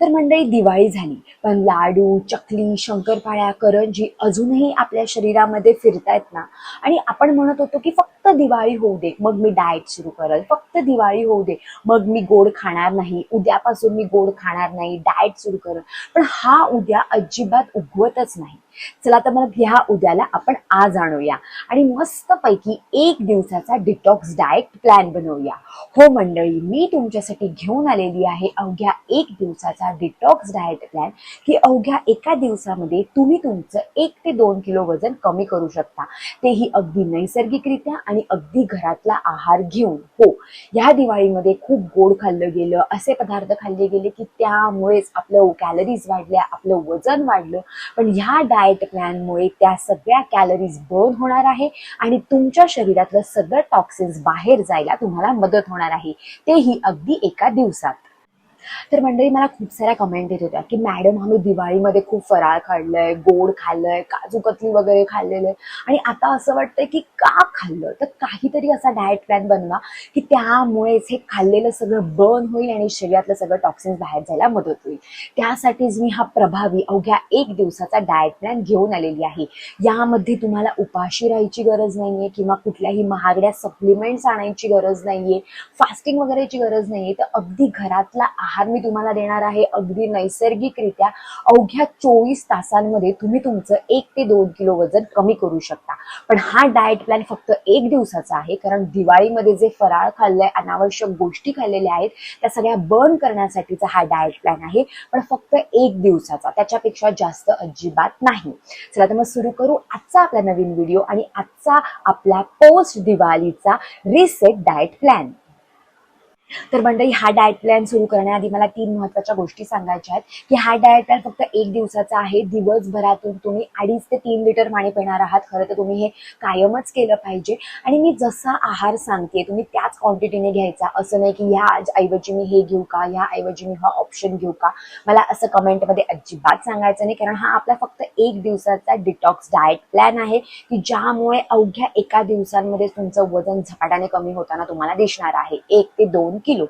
तर मंडळी दिवाळी झाली. पण लाडू चकली शंकरपाळ्या करंजी अजूनही आपल्या शरीरामध्ये फिरतायत ना? आणि आपण म्हणत होतो की फक्त दिवाळी होऊ दे मग मी डाएट सुरू करेल. फक्त दिवाळी होऊ दे मग मी गोड खाणार नाही. उद्यापासून मी गोड खाणार नाही डाएट सुरू करेल. पण हा उद्या अजिबात उगवतच नाही. चला तर मग ह्या उद्याला आपण आज आणूया. आणि मस्तपैकी एक दिवसाचा डिटॉक्स डाएट प्लॅन बनवूया. हो मंडळी मी तुमच्यासाठी घेऊन आलेली आहे अवघ्या एक दिवसाचा डिटॉक्स डाएट प्लॅन की अवघ्या एका दिवसामध्ये तुम्ही तुमचं एक ते दोन किलो वजन कमी करू शकता. तेही अगदी नैसर्गिकरित्या आणि अगदी घरातला आहार घेऊन. हो ह्या दिवाळीमध्ये खूप गोड खाल्लं गेलं असे पदार्थ खाल्ले गेले की त्यामुळेच आपलं कॅलरीज वाढल्या आपलं वजन वाढलं. पण ह्या डाएट प्लॅनमुळे त्या सगळ्या कॅलरीज बर्न होणार आहे आणि तुमच्या शरीरातलं सगळं टॉक्सिन्स बाहेर जायला तुम्हाला मदत होणार आहे. तेही अगदी एका दिवसात. तर मंडळी मला खूप साऱ्या कमेंट येत होत्या की मॅडम आम्ही दिवाळीमध्ये खूप फराळ खाल्लंय गोड खाल्लंय काजू कतली वगैरे खाल्लेलं आहे. आणि आता असं वाटतंय की का खाल्लं? तर काहीतरी असा डाएट प्लॅन बनवा की त्यामुळेच हे खाल्लेलं सगळं बर्न होईल आणि शरीरातलं सगळं टॉक्सिन्स बाहेर जायला मदत होईल. त्यासाठीच मी हा प्रभावी अवघ्या एक दिवसाचा डाएट प्लॅन घेऊन आलेली आहे. यामध्ये तुम्हाला उपाशी राहायची गरज नाहीये किंवा कुठल्याही महागड्या सप्लिमेंट्स आणायची गरज नाहीये फास्टिंग वगैरेची गरज नाहीये. तर अगदी घरातला आहार मी तुम्हाला देणार आहे अगदी नैसर्गिकरित्या. अवघ्या चोवीस तासांमध्ये तुम्ही तुमचं एक ते दोन किलो वजन कमी करू शकता. पण हा डाएट प्लॅन फक्त एक दिवसाचा आहे कारण दिवाळीमध्ये जे फराळ खाल्लंय अनावश्यक गोष्टी खाल्लेल्या आहेत त्या सगळ्या बर्न करण्यासाठीचा हा डाएट प्लॅन आहे. पण फक्त एक दिवसाचा त्याच्यापेक्षा जास्त अजिबात नाही. चला तर मग सुरू करू आजचा आपला नवीन व्हिडिओ आणि आजचा आपला पोस्ट दिवाळीचा रिसेट डाएट प्लॅन तर मंडळी हा डाएट प्लॅन सुरू करण्याआधी मला तीन महत्त्वाच्या गोष्टी सांगायच्या आहेत. की हा डाएट प्लॅन फक्त एक दिवसाचा आहे. दिवसभरातून तुम्ही अडीच ते तीन लिटर पाणी पिणार आहात. खरं तर तुम्ही हे कायमच केलं पाहिजे. आणि मी जसा आहार सांगते तुम्ही त्याच क्वांटिटीने घ्यायचा. असं नाही की ह्या ऐवजी मी हे घेऊ का? ह्या ऐवजी मी हा ऑप्शन घेऊ का? मला असं कमेंटमध्ये अजिबात सांगायचं नाही. कारण हा आपला फक्त एक दिवसाचा डिटॉक्स डाएट प्लॅन आहे की ज्यामुळे अवघ्या एका दिवसांमध्ये तुमचं वजन झपाट्याने कमी होताना तुम्हाला दिसणार आहे. एक ते दोन किलो.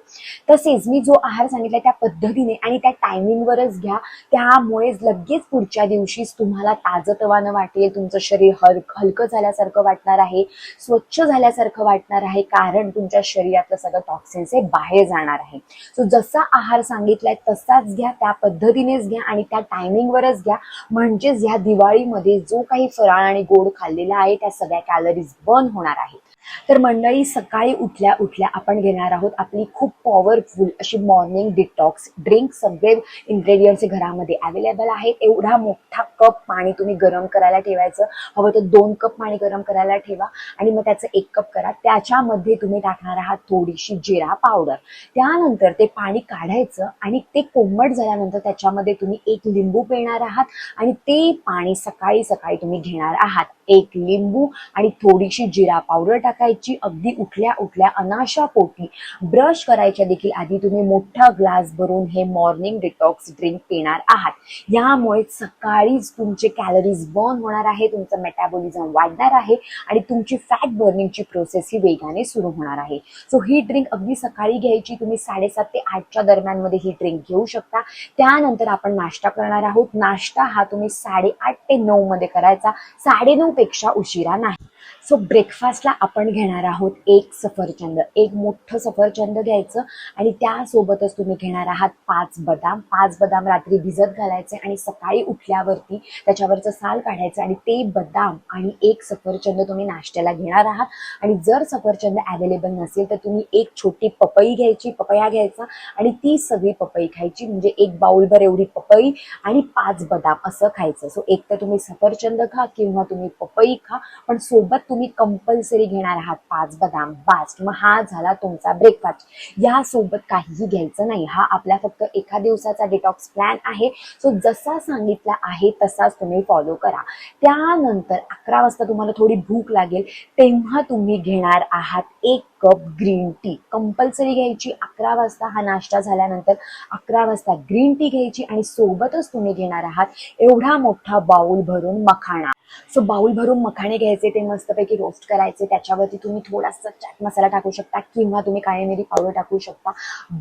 तसेच मी जो आहार सांगितला त्या पद्धतीने आणि त्या टायमिंगवरच घ्या. त्यामुळे लगेच पुढच्या दिवशीच तुम्हाला ताजतवानं वाटेल तुमचं शरीर हल हलकं झाल्यासारखं वाटणार आहे स्वच्छ झाल्यासारखं वाटणार आहे कारण तुमच्या शरीरातलं सगळं टॉक्सिन्स हे बाहेर जाणार आहे. सो जसा आहार सांगितलाय तसाच घ्या त्या पद्धतीनेच घ्या आणि त्या टायमिंगवरच घ्या. म्हणजेच ह्या दिवाळीमध्ये जो काही फराळ आणि गोड खाल्लेला आहे त्या सगळ्या कॅलरीज बर्न होणार आहेत तर मंडळी सकाळी उठल्या उठल्या आपण घेणार आहोत आपली खूप पॉवरफुल अशी मॉर्निंग डिटॉक्स ड्रिंक सगळे इन्ग्रेडियंट्स घरामध्ये अवेलेबल आहेत. एवढा मोठा कप पाणी तुम्ही गरम करायला ठेवायचं. हवं तर दोन कप पाणी गरम करायला ठेवा आणि मग त्याचं एक कप करा. त्याच्यामध्ये तुम्ही टाकणार आहात थोडीशी जिरा पावडर त्यानंतर ते पाणी काढायचं आणि ते कोमट झाल्यानंतर त्याच्यामध्ये तुम्ही एक लिंबू पिणार आहात आणि ते पाणी सकाळी सकाळी तुम्ही घेणार आहात. एक लिंबू आणि थोडीशी जिरा पावडर टाकायची. अगदी उठल्या उठल्या अनाशा पोटी ब्रश करायच्या देखील आधी तुम्ही मोठा ग्लास भरून हे मॉर्निंग डिटॉक्स ड्रिंक पिणार आहात. यामुळे सकाळीच तुमचे कॅलरीज बर्न होणार आहे तुमचं मेटाबॉलिझम वाढणार आहे आणि तुमची फॅट बर्निंगची प्रोसेस ही वेगाने सुरू होणार आहे. सो ही ड्रिंक अगदी सकाळी घ्यायची. तुम्ही साडेसात ते आठच्या दरम्यानमध्ये ही ड्रिंक घेऊ शकता. त्यानंतर आपण नाश्ता करणार आहोत. नाश्ता हा तुम्ही साडेआठ ते नऊ मध्ये करायचा. साडेनऊ पेक्षा उशिरा नाही. सो ब्रेकफास्टला आपण घेणार आहोत एक सफरचंद एक मोठं सफरचंद घ्यायचं आणि त्यासोबतच तुम्ही घेणार आहात पाच बदाम. पाच बदाम रात्री भिजत घालायचे आणि सकाळी उठल्यावरती त्याच्यावरचं साल काढायचं आणि ते बदाम आणि एक सफरचंद तुम्ही नाश्त्याला घेणार आहात. आणि जर सफरचंद अवेलेबल नसेल तर तुम्ही एक छोटी पपई घ्यायची पपया घ्यायचा आणि ती सगळी पपई खायची. म्हणजे एक बाउलभर एवढी पपई आणि पाच बदाम असं खायचं. सो एक तर तुम्ही सफरचंद खा किंवा तुम्ही पपई खा पण सोबत तुम्ही कंपल्सरी घेणार आहात. पाच बदाम बास्ट मग हा झाला तुमचा ब्रेकफास्ट यासोबत काहीही घ्यायचं नाही. हा आपला फक्त एका दिवसाचा डिटॉक्स प्लॅन आहे. सो जसा सांगितला आहे तसाच तुम्ही फॉलो करा. त्यानंतर अकरा वाजता तुम्हाला थोडी भूक लागेल तेव्हा तुम्ही घेणार आहात एक कप ग्रीन टी कंपल्सरी घ्यायची अकरा वाजता हा नाश्ता झाल्यानंतर अकरा वाजता ग्रीन टी घ्यायची आणि सोबतच तुम्ही घेणार आहात एवढा मोठा बाउल भरून मखाणा. सो बाउल भरून मखाणे घ्यायचे ते मस्तपैकी रोस्ट करायचे. त्याच्यावरती तुम्ही थोडासा चाट मसाला टाकू शकता किंवा तुम्ही काळी मिरी पावडर टाकू शकता.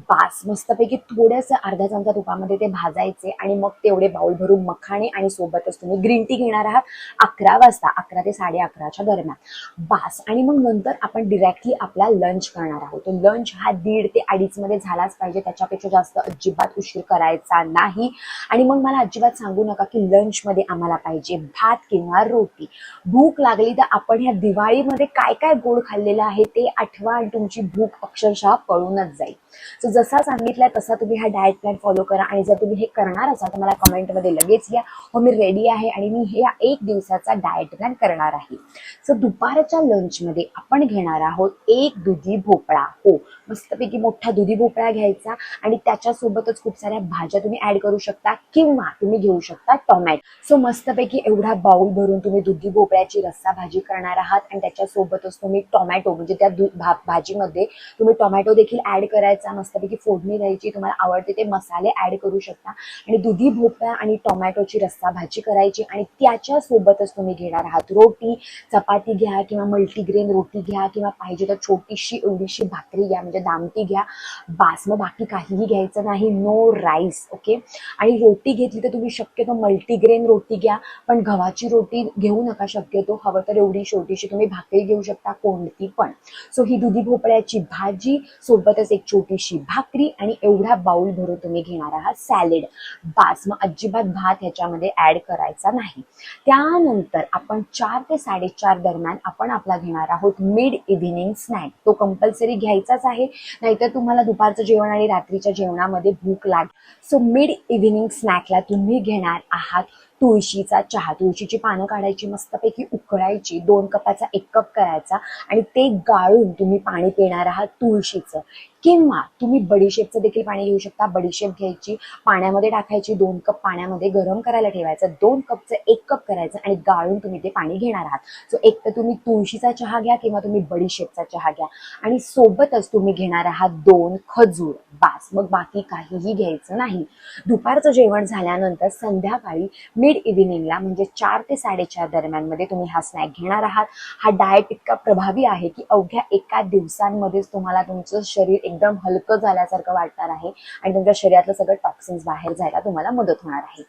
बास मस्तपैकी थोडंसं अर्धा चमचा तुपामध्ये ते भाजायचे आणि मग तेवढे बाउल भरून मखाणे आणि सोबतच तुम्ही ग्रीन टी घेणार आहात अकरा वाजता अकरा ते साडे अकराच्या दरम्यान. बास आणि मग नंतर आपण डिरेक्टली आपला लंच करणार आहोत. लंच हा दीड ते अडीच मध्ये झालाच पाहिजे. त्याच्यापेक्षा जास्त अजिबात उशीर करायचा नाही. आणि मग मला अजिबात सांगू नका की लंचमध्ये आम्हाला पाहिजे भात किंवा रोटी भूक लागली तर आपण ह्या दिवाळीमध्ये काय काय गोड खाल्लेलं आहे ते आठवा आणि तुमची भूक अक्षरशः पळूनच जाईल. सो जसा सांगितलाय तसा तुम्ही हा डाएट प्लॅन फॉलो करा. आणि जर तुम्ही हे करणार असाल तर मला कमेंटमध्ये लगेच या हो मी रेडी आहे आणि मी हे एक दिवसाचा डाएट प्लॅन करणार आहे. सो दुपारच्या लंचमध्ये आपण घेणार आहोत एक दुधी भोपळा. हो मस्तपैकी मोठा दुधी भोपळा घ्यायचा. आणि त्याच्यासोबतच खूप साऱ्या भाज्या तुम्ही ऍड करू शकता किंवा तुम्ही घेऊ शकता टोमॅटो सो मस्तपैकी एवढा बाउल भरून तुम्ही दुधी भोपळ्याची रस्सा भाजी करणार आहात. आणि त्याच्यासोबतच तुम्ही टोमॅटो म्हणजे त्या दु- भा- भाजीमध्ये तुम्ही टोमॅटो देखील ऍड करायचा मस्तपैकी फोडणी द्यायची तुम्हाला आवडते ते मसाले ऍड करू शकता. आणि दुधी भोपळा आणि टोमॅटोची रस्सा भाजी करायची आणि त्याच्यासोबतच तुम्ही घेणार आहात. रोटी चपाती घ्या किंवा मल्टीग्रेन रोटी घ्या किंवा पाहिजे तर छोटीशी एवढीशी भाकरी घ्या म्हणजे दामटी घ्या. बास मग बाकी काहीही घ्यायचं नाही. नो राईस ओके आणि रोटी घेतली तर तुम्ही शक्यतो मल्टीग्रेन रोटी घ्या. पण गव्हाची रोटी घेऊ नका शक्यतो. हवं तर एवढी छोटीशी तुम्ही भाकरी घेऊ शकता कोणती पण. सो ही दुधी भोपळ्याची भाजी सोबतच एक छोटी छोटीशी भाकरी आणि एवढा बाउल भरून तुम्ही घेणार आहात सॅलेड. बास मग अजिबात भात ह्याच्यामध्ये ऍड करायचा नाही. त्यानंतर आपण चार ते साडेचार दरम्यान आपण आपला घेणार आहोत मिड इव्हिनिंग स्नॅक तो कंपल्सरी घ्यायचाच आहे नाहीतर तुम्हाला दुपारचं जेवण आणि रात्रीच्या जेवणामध्ये भूक लाग सो मिड इव्हिनिंग स्नॅकला तुम्ही घेणार आहात तुळशीचा चहा. तुळशीची पानं काढायची मस्तपैकी उकळायची दोन कपाचा एक कप करायचा आणि ते गाळून तुम्ही पाणी पिणार आहात तुळशीचं. किंवा तुम्ही बडीशेपचं देखील पाणी घेऊ शकता. बडीशेप घ्यायची पाण्यामध्ये टाकायची दोन कप पाण्यामध्ये गरम करायला ठेवायचं. दोन कपचं एक कप करायचं आणि गाळून तुम्ही ते पाणी घेणार आहात. सो एक तर तुम्ही तुळशीचा चहा घ्या किंवा तुम्ही बडीशेपचा चहा घ्या. आणि सोबतच तुम्ही घेणार आहात दोन खजूर. बास. मग बाकी काहीही घ्यायचं नाही. दुपारचं जेवण झाल्यानंतर संध्याकाळी मिड इव्हिनिंगला म्हणजे चार ते साडेचार दरम्यानमध्ये तुम्ही हा स्नॅक घेणार आहात. हा डाएट इतका प्रभावी आहे की अवघ्या एका दिवसांमध्येच तुम्हाला तुमचं शरीर एकदम हलकं झाल्यासारखं वाटणार आहे आणि तुमच्या शरीरातलं सगळं टॉक्सिन्स बाहेर जायला तुम्हाला मदत होणार आहे.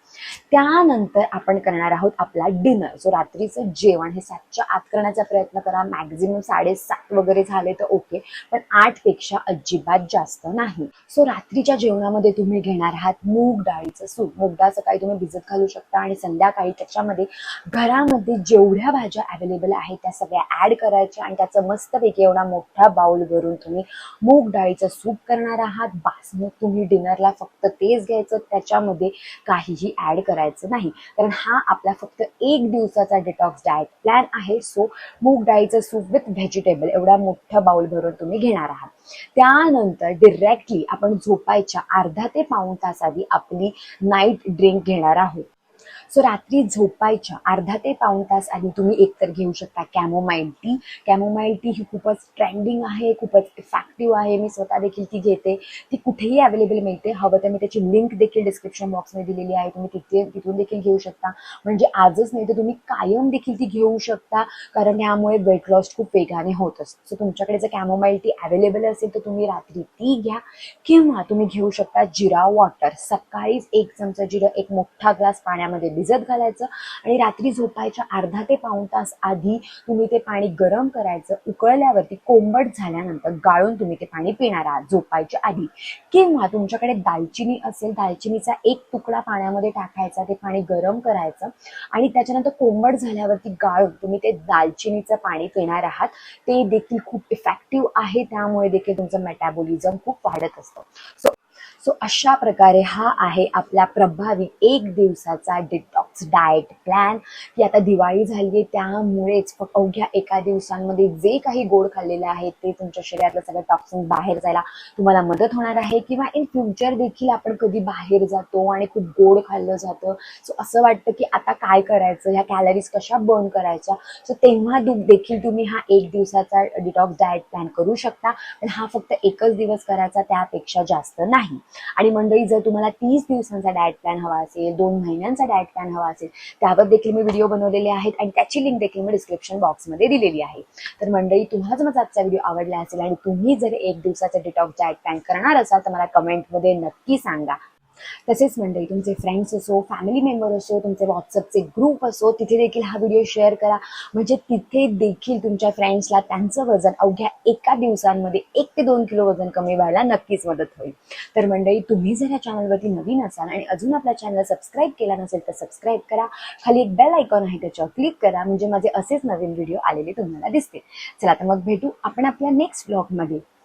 त्यानंतर आपण करणार आहोत आपला डिनर जो रात्रीचं जेवण हे सातच्या आत करण्याचा प्रयत्न करा. मॅक्झिमम साडेसात वगैरे झाले तर ओके पण आठपेक्षा अजिबात जास्त नाही. सो रात्रीच्या जेवणामध्ये तुम्ही घेणार आहात मूग डाळीचं सूप. मूग डाळ सकाळी तुम्ही भिजत घालू शकता आणि संध्याकाळी त्याच्यामध्ये घरामध्ये जेवढ्या भाज्या अवेलेबल आहेत त्या सगळ्या ऍड करायच्या आणि त्याचं मस्तपैकी एवढा मोठा बाउल भरून तुम्ही मूग डाळीचं सूप करणार आहात बास मग तुम्ही डिनरला फक्त तेच घ्यायचं त्याच्यामध्ये काहीही ऍड करायचं नाही. कारण हा आपला फक्त एक दिवसाचा डिटॉक्स डाएट प्लॅन आहे. सो मूग डाळीचं सूप विथ व्हेजिटेबल एवढा मोठा बाउल भरून तुम्ही घेणार आहात. त्यानंतर डिरेक्टली आपण झोपायच्या अर्धा ते पाऊण तास आधी आपली नाईट ड्रिंक घेणार आहोत. सो रात्री झोपायच्या अर्धा ते पाऊण तास आधी तुम्ही एकतर घेऊ शकता कॅमोमाइल टी कॅमोमाइल टी ही खूपच ट्रेंडिंग आहे खूपच इफेक्टिव्ह आहे. मी स्वतः देखील ती घेते. ती कुठेही अवेलेबल मिळते. हवं तर मी त्याची लिंक देखील डिस्क्रिप्शन बॉक्समध्ये दिलेली आहे. तुम्ही तिथे तिथून देखील घेऊ शकता. म्हणजे आजच नाही तर तुम्ही कायम देखील ती घेऊ शकता. कारण यामुळे वेट लॉस खूप वेगाने होत असतं. सो तुमच्याकडे जर कॅमोमाइल टी अवेलेबल असेल तर तुम्ही रात्री ती घ्या. किंवा तुम्ही घेऊ शकता जिरा वॉटर सकाळीच एक चमचा जिरा एक मोठा ग्लास पाण्यामध्ये भिजत घालायचं आणि रात्री झोपायच्या अर्धा ते पाऊण तास आधी तुम्ही ते पाणी गरम करायचं. उकळल्यावरती कोंबट झाल्यानंतर गाळून तुम्ही ते पाणी पिणार आहात झोपायच्या आधी. किंवा तुमच्याकडे दालचिनी असेल दालचिनीचा एक तुकडा पाण्यामध्ये टाकायचा ते पाणी गरम करायचं आणि त्याच्यानंतर कोंबट झाल्यावरती गाळून तुम्ही ते दालचिनीचं पाणी पिणार आहात. ते देखील खूप इफेक्टिव्ह आहे त्यामुळे देखील तुमचं मेटाबॉलिझम खूप वाढत असतं. सो सो अशा प्रकारे हा आहे आपला प्रभावी एक दिवसाचा डिटॉक्स डाएट प्लॅन की आता दिवाळी झाली आहे त्यामुळेच फक्त अवघ्या एका दिवसांमध्ये जे काही गोड खाल्लेले आहेत ते तुमच्या शरीरातलं सगळं टॉक्सिन बाहेर जायला तुम्हाला मदत होणार आहे. किंवा इन फ्युचर देखील आपण कधी बाहेर जातो आणि खूप गोड खाल्लं जातं. सो असं वाटतं की आता काय करायचं? ह्या कॅलरीज कशा बर्न करायच्या? सो तेव्हा देखील तुम्ही हा एक दिवसाचा डिटॉक्स डाएट प्लॅन करू शकता. पण हा फक्त एकच दिवस करायचा त्यापेक्षा जास्त नाही. आणि मंडळी जर तुम्हाला तीस दिवसांचा डाएट प्लॅन हवा असेल दोन महिन्यांचा डाएट प्लॅन हवा असेल त्यावर देखील मी व्हिडिओ बनवलेले आहेत आणि त्याची लिंक देखील मी डिस्क्रिप्शन बॉक्समध्ये दिलेली आहे. तर मंडळी तुम्हाला जर माझा आजचा व्हिडिओ आवडला असेल आणि तुम्ही जर एक दिवसाचा डिटॉक्स डायट प्लॅन करणार असाल तर मला कमेंटमध्ये नक्की सांगा. तसेच मंडळी तुमचे फ्रेंड्स असो फॅमिली मेंबर असो तुमचे व्हॉट्सअपचे ग्रुप असो तिथे देखील हा व्हिडिओ शेअर करा. म्हणजे तिथे देखील तुमच्या फ्रेंड्सला त्यांचं वजन अवघ्या एका दिवसांमध्ये एक ते दोन किलो वजन कमी व्हायला नक्कीच मदत होईल. तर मंडळी तुम्ही जर या चॅनलवरती नवीन असाल आणि अजून आपल्या चॅनल सबस्क्राईब केला नसेल तर सबस्क्राईब करा. खाली एक बेल आयकॉन आहे त्याच्यावर क्लिक करा. म्हणजे माझे असेच नवीन व्हिडिओ आलेले तुम्हाला दिसतील. चला तर मग भेटू आपण आपल्या नेक्स्ट ब्लॉगमध्ये